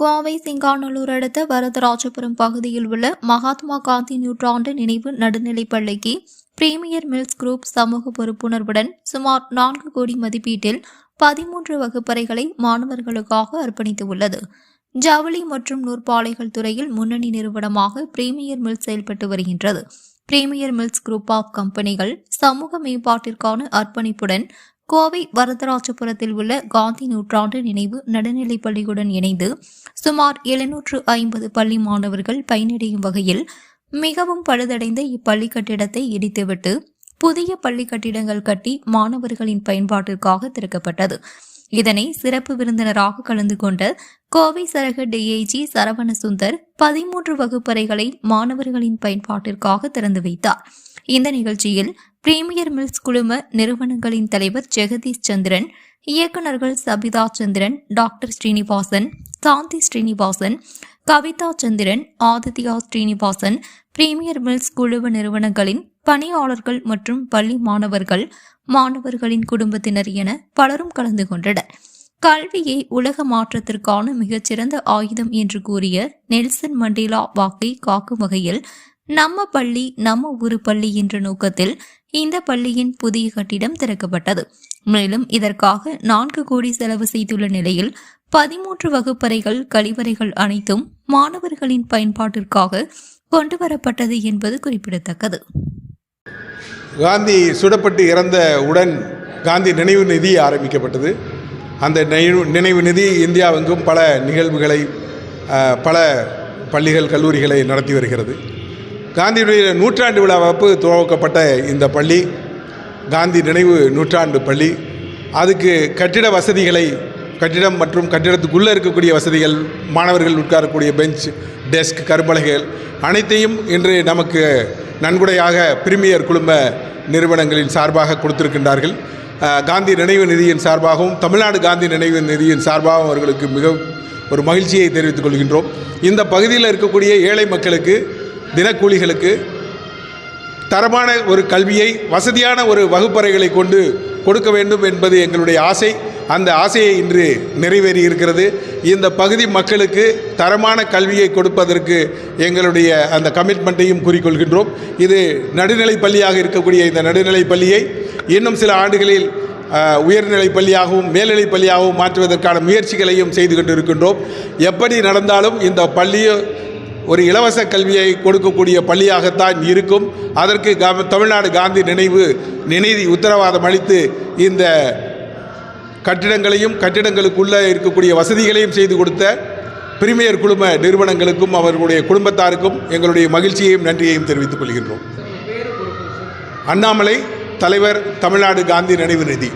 கோவை சிங்காநல்லூர் அடுத்த வரதராஜபுரம் பகுதியில் உள்ள மகாத்மா காந்தி நூற்றாண்டு நினைவு நடுநிலைப் பள்ளிக்கு பிரீமியர் மில்ஸ் குரூப் சமூக பொறுப்புணர்வுடன் சுமார் நான்கு கோடி மதிப்பீட்டில் பதிமூன்று வகுப்பறைகளை மாணவர்களுக்காக அர்ப்பணித்துள்ளது. ஜவுளி மற்றும் நூற்பாலைகள் துறையில் முன்னணி நிறுவனமாக பிரீமியர் மில்ஸ் செயல்பட்டு வருகின்றது. பிரீமியர் மில்ஸ் குரூப் ஆஃப் கம்பெனிகள் சமூக மேம்பாட்டிற்கான அர்ப்பணிப்புடன் கோவை வரதராஜபுரத்தில் உள்ள காந்தி நூற்றாண்டு நினைவு நடுநிலைப் பள்ளியுடன் இணைந்து சுமார் எழுநூற்று ஐம்பது பள்ளி மாணவர்கள் பயனடையும் வகையில் மிகவும் பழுதடைந்த இப்பள்ளி கட்டிடத்தை இடித்துவிட்டு புதிய பள்ளி கட்டிடங்கள் கட்டி மாணவர்களின் பயன்பாட்டிற்காக திறக்கப்பட்டது. இதனை சிறப்பு விருந்தினராக கலந்து கொண்ட கோவை சரக டிஐஜி சரவண சுந்தர் பதிமூன்று வகுப்பறைகளை மாணவர்களின் பயன்பாட்டிற்காக திறந்து வைத்தார். இந்த நிகழ்ச்சியில் பிரீமியர் மில்ஸ் குழும நிறுவனங்களின் தலைவர் ஜெகதீஷ் சந்திரன் இயக்குநர்கள் Sabitha Chandran doctor Srinivasan Shanthi Srinivasan Kavitha Chandran Aditya Srinivasan Premier Mills குழும நிறுவனங்களின் பணியாளர்கள் மற்றும் பள்ளி மாணவர்கள் மாணவர்களின் குடும்பத்தினர் என பலரும் கலந்து கொண்டனர். கல்வியை உலக மாற்றத்திற்கான மிகச்சிறந்த ஆயுதம் என்று கூறிய நெல்சன் மண்டேலா வாக்கை காக்கும் வகையில் நம்ம பள்ளி நம்ம ஊரு பள்ளி என்ற நோக்கத்தில் இந்த பள்ளியின் புதிய கட்டிடம் திறக்கப்பட்டது. மேலும் இதற்காக நான்கு கோடி செலவு செய்துள்ள நிலையில் பதிமூன்று வகுப்பறைகள் கழிவறைகள் அனைத்தும் மாணவர்களின் பயன்பாட்டிற்காக கொண்டுவரப்பட்டது என்பது குறிப்பிடத்தக்கது. காந்தி சுடப்பட்டு இறந்த உடன் காந்தி நினைவு நிதி ஆரம்பிக்கப்பட்டது. அந்த நினைவு நினைவு நிதி இந்தியாவெங்கும் பல நிகழ்வுகளை பல பள்ளிகள் கல்லூரிகளை நடத்தி வருகிறது. காந்தியுடைய நூற்றாண்டு விழாவப்பு துவக்கப்பட்ட இந்த பள்ளி காந்தி நினைவு நூற்றாண்டு பள்ளி. அதுக்கு கட்டிட வசதிகளை கட்டிடம் மற்றும் கட்டிடத்துக்குள்ளே இருக்கக்கூடிய வசதிகள் மாணவர்கள் உட்காரக்கூடிய பெஞ்ச் டெஸ்க் கரும்பலகைகள் அனைத்தையும் இன்று நமக்கு நன்கொடையாக பிரிமியர் குழும நிறுவனங்களின் சார்பாக கொடுத்திருக்கின்றார்கள். காந்தி நினைவு நிதியின் சார்பாகவும் தமிழ்நாடு காந்தி நினைவு நிதியின் சார்பாகவும் அவர்களுக்கு மிக ஒரு மகிழ்ச்சியை தெரிவித்துக் கொள்கின்றோம். இந்த பகுதியில் இருக்கக்கூடிய ஏழை மக்களுக்கு தினக்கூலிகளுக்கு தரமான ஒரு கல்வியை வசதியான ஒரு வகுப்பறைகளை கொண்டு கொடுக்க வேண்டும் என்பது எங்களுடைய ஆசை. அந்த ஆசையை இன்று நிறைவேறி இருக்கிறது இந்த பகுதி மக்களுக்கு தரமான கல்வியை கொடுப்பதற்கு எங்களுடைய அந்த கமிட்மெண்ட்டையும் கூறிக்கொள்கின்றோம். இது நடுநிலைப் பள்ளியாக இருக்கக்கூடிய இந்த நடுநிலைப் பள்ளியை இன்னும் சில ஆண்டுகளில் உயர்நிலை உயர்நிலைப் பள்ளியாகவும் மேல்நிலைப் பள்ளியாகவும் மாற்றுவதற்கான முயற்சிகளையும் செய்து கொண்டிருக்கின்றோம் எப்படி நடந்தாலும் இந்த பள்ளியை ஒரு இலவச கல்வியை கொடுக்கக்கூடிய பள்ளியாகத்தான் இருக்கும். அதற்கு கா- தமிழ்நாடு காந்தி நினைவு நினைவு உத்தரவாதம் அளித்து இந்த கட்டிடங்களையும் கட்டிடங்களுக்குள்ளே இருக்கக்கூடிய வசதிகளையும் செய்து கொடுத்த பிரீமியர் குழும நிறுவனங்களுக்கும் அவர்களுடைய குடும்பத்தாருக்கும் எங்களுடைய மகிழ்ச்சியையும் நன்றியையும் தெரிவித்துக் கொள்கின்றோம். அண்ணாமலை தலைவர் தமிழ்நாடு காந்தி நினைவு நிதி.